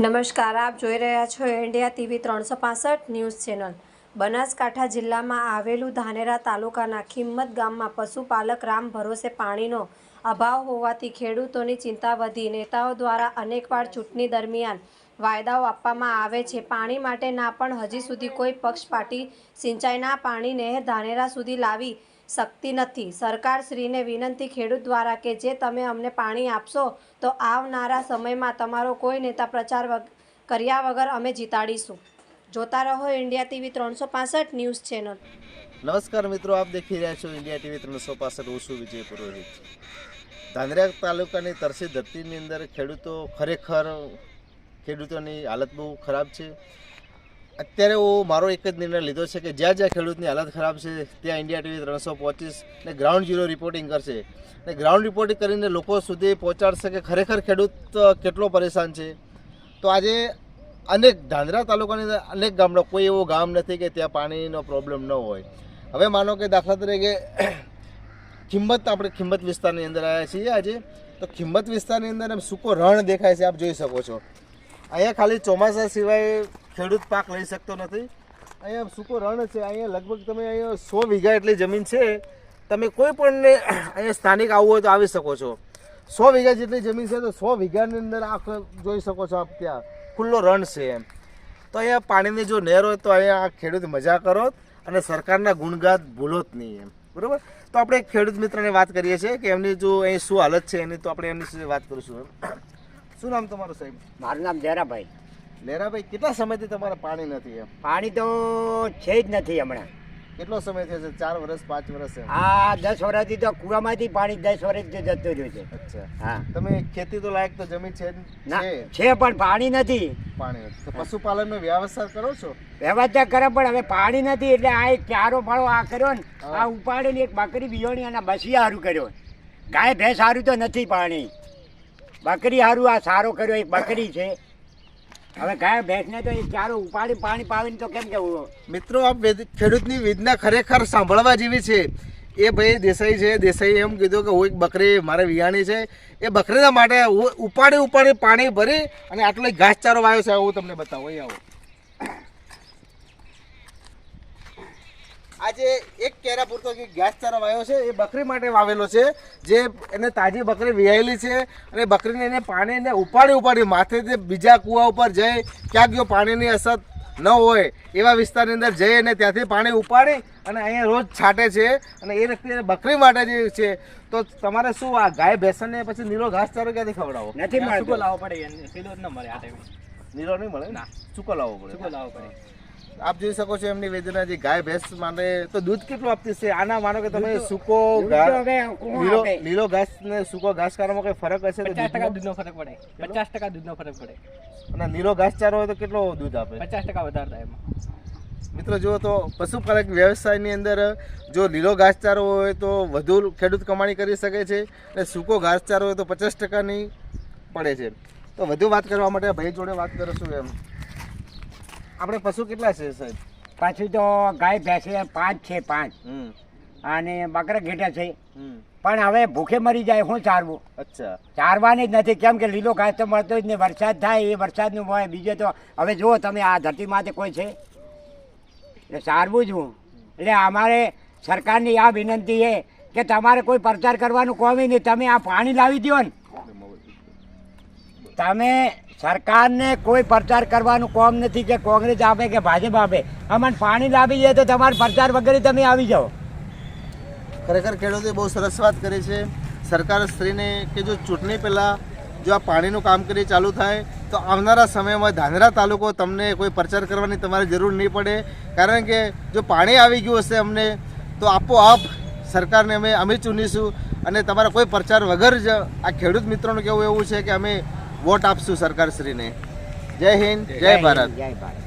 નમસ્કાર, આપ જોઈ રહ્યા છો ઇન્ડિયા ટીવી ત્રણસો ન્યૂઝ ચેનલ. બનાસકાંઠા જિલ્લામાં આવેલું ધાનેરા તાલુકાના ખિંમત ગામમાં પશુપાલક રામ ભરોસે પાણીનો અભાવ હોવાથી ખેડૂતોની ચિંતા વધી. નેતાઓ દ્વારા અનેકવાર ચૂંટણી દરમિયાન વાયદાઓ આપવામાં આવે છે. પાણી માટે ના પણ હજી સુધી કોઈ પક્ષ પાર્ટી સિંચાઈના પાણી નહેર ધાનેરા સુધી લાવી શકતી નથી. સરકારશ્રીને વિનંતી ખેડૂત દ્વારા કે જે તમે અમને પાણી આપશો તો આવનારા સમયમાં તમારો કોઈ નેતા પ્રચાર કર્યા વગર અમે જીતાડીશું. જોતા રહો ઇન્ડિયા ટીવી ત્રણસો પાસઠ ન્યૂઝ ચેનલ. નમસ્કાર મિત્રો, આપ દેખી રહ્યા છો ઇન્ડિયા ટીવી ત્રણસો પાસઠ હું છું વિજય પુરોહિત. ધાંધ્રા તાલુકાની તરસી ધરતીની અંદર ખેડૂતો ખરેખર ખેડૂતોની હાલત બહુ ખરાબ છે. અત્યારે હું મારો એક જ નિર્ણય લીધો છે કે જ્યાં જ્યાં ખેડૂતની હાલત ખરાબ છે, ત્યાં ઇન્ડિયા ટીવી ત્રણસો પચીસ ને ગ્રાઉન્ડ ઝીરો રિપોર્ટિંગ કરશે. ને ગ્રાઉન્ડ રિપોર્ટિંગ કરીને લોકો સુધી પહોંચાડશે કે ખરેખર ખેડૂત કેટલો પરેશાન છે. તો આજે અનેક ધાંધ્રા તાલુકાની અંદર અનેક ગામડા, કોઈ એવું ગામ નથી કે ત્યાં પાણીનો પ્રોબ્લેમ ન હોય. હવે માનો કે દાખલા તરીકે ખિંમત, આપણે ખિંમત વિસ્તારની અંદર આવ્યા છીએ આજે. તો ખિંમત વિસ્તારની અંદર એમ સૂકો રણ દેખાય છે, આપ જોઈ શકો છો. અહીંયા ખાલી ચોમાસા સિવાય ખેડૂત પાક લઈ શકતો નથી. અહીંયા સૂકો રણ છે, અહીંયા લગભગ તમે અહીંયા સો વીઘા એટલી જમીન છે. તમે કોઈ પણને અહીંયા સ્થાનિક આવવું હોય તો આવી શકો છો. સો વીઘા જેટલી જમીન છે, તો સો વીઘાની અંદર આખ જોઈ શકો છો આપ ત્યાં. ખુલ્લો રણ છે એમ. તો અહીંયા પાણીની જો નહેર હોય તો અહીંયા આ ખેડૂત મજા કરો અને સરકારના ગુણગાત ભૂલો જ નહીં એમ. બરોબર? તો આપણે ખેડૂત મિત્રને વાત કરીએ છીએ કે એમની જો અહીં શું હાલત છે એની તો આપણે એમની સાથે વાત કરીશું એમ. શું નામ તમારું સાહેબ? મારું નામ જયરાભાઈ લેરાભાઈ કેટલા સમયથી તમારે પાણી નથી એમ? પાણી તો છે જ નથી હમણાં. કેટલો સમય થયો છે? ચાર વર્ષ પાંચ વર્ષ હા આ દસ વર્ષથી તો કૂવામાંથી પાણી દસ વર્ષથી જતું રહ્યું છે. અચ્છા. હા. તમે ખેતી તો લાયક તો જમીન છે છે. પણ પાણી નથી. પાણી પશુપાલનનો વ્યવસાય કરો છો? વ્યવસ્થા કરે પણ હવે પાણી નથી એટલે આ એક ચારો ફાળો આ કર્યો ને. આ ઉપાડેલી એક બકરી બિયોણી અને બસી સારું કર્યો. ગાય ભેંસ હારું તો નથી પાણી. બકરી સારું આ સારો કર્યો એક બકરી છે. હવે ગાય ભેંસને તો એ ચારો ઉપાડી પાણી પાવીને તો કેમ કેવું મિત્રો આ ખેડૂતની વેદના ખરેખર સાંભળવા જેવી છે. એ ભાઈ દેસાઈ છે. દેસાઈ એમ કીધું કે હું એક બકરી, મારે વિયાણી છે. એ બકરીના માટે ઉપાડી ઉપાડી પાણી ભરી અને આટલો ઘાસચારો વાયો છે. હું તમને બતાવું. અહીં આવો. આજે એક કેરા પૂરતો જે ઘાસચારો વાવ્યો છે એ બકરી માટે વાવેલો છે. જે એને તાજી બકરી વિયાયેલી છે અને બકરીને એને પાણીને ઉપાડી ઉપાડી માથેથી બીજા કૂવા ઉપર જઈ ક્યાંક જો પાણીની અસર ન હોય એવા વિસ્તારની અંદર જઈ અને ત્યાંથી પાણી ઉપાડી અને અહીંયા રોજ છાંટે છે અને એ વ્યક્તિ બકરી માટે જે છે. તો તમારે શું આ ગાય ભેંસને પછી નીલો ઘાસચારો ક્યાંથી ખવડાવો નથી લાવવો પડે એને સીધો જ ન મળે આ ટાઈમે. નીરો નહીં મળે ના. ચૂકો લાવવો પડે. ચૂકો લાવવો પડે. આપ જોઈ શકો છો એમની વેદના જે ગાય ભેંસ માટે તો દૂધ કેટલું આપતી છે આના માનો કે તમે સૂકો લીલો લીલો ઘાસ ને સૂકો ઘાસચારામાં કઈ ફરક હશે તો પચાસ ટકા? દૂધનો ફરક પડે. પચાસ ટકા દૂધનો ફરક પડે. અને નીલો ઘાસચારો હોય તો કેટલો દૂધ આપે? પચાસ ટકા વધારે થાય એમાં. મિત્રો જુઓ તો પશુપાલક વ્યવસાયની અંદર જો લીલો ઘાસચારો હોય તો વધુ ખેડૂત કમાણી કરી શકે છે અને સૂકો ઘાસચારો હોય તો પચાસ ટકાની પડે છે. તો વધુ વાત કરવા માટે ભાઈ જોડે વાત કરીશું એમ. આપણે પશુ કેટલા છે સાહેબ? પાછું તો ગાય ભેંસે પાંચ છે પાંચ. હમ. અને બકરા ઘેટા છે. પણ હવે ભૂખે મરી જાય શું ચારવું. અચ્છા. ચારવાની જ નથી. કેમ કે લીલો ઘાસ તો મળતો જ નહીં. વરસાદ થાય એ વરસાદનું હોય. બીજે તો હવે જુઓ તમે આ ધરતી માથે કોઈ છે? એટલે ચારવું જ હું. એટલે અમારે સરકારની આ વિનંતી છે કે તમારે કોઈ પ્રચાર કરવાનું કોમી નહીં. તમે આ પાણી લાવી દો ને. તમે સરકારને કોઈ પ્રચાર કરવાનું કોમ નથી કે કોંગ્રેસ આપે કે ભાજપ આપે. અમને પાણી લાવી જાય તો તમારે પ્રચાર વગેરે તમે આવી જાઓ. ખરેખર ખેડૂતે બહુ સરસ વાત કરી છે. સરકાર સ્ત્રીને કે જો ચૂંટણી પહેલાં જો આ પાણીનું કામગીરી ચાલુ થાય, તો આવનારા સમયમાં ધાનેરા તાલુકો તમને કોઈ પ્રચાર કરવાની તમારે જરૂર નહીં પડે. કારણ કે જો પાણી આવી ગયું હશે અમને, તો આપોઆપ સરકારને અમે અમે ચૂનીશું અને તમારા કોઈ પ્રચાર વગર જ આ ખેડૂત મિત્રોનું કહેવું એવું છે કે અમે વોટ આપશું સરકારશ્રીને? જય હિન્દ જય ભારત. જય ભારત.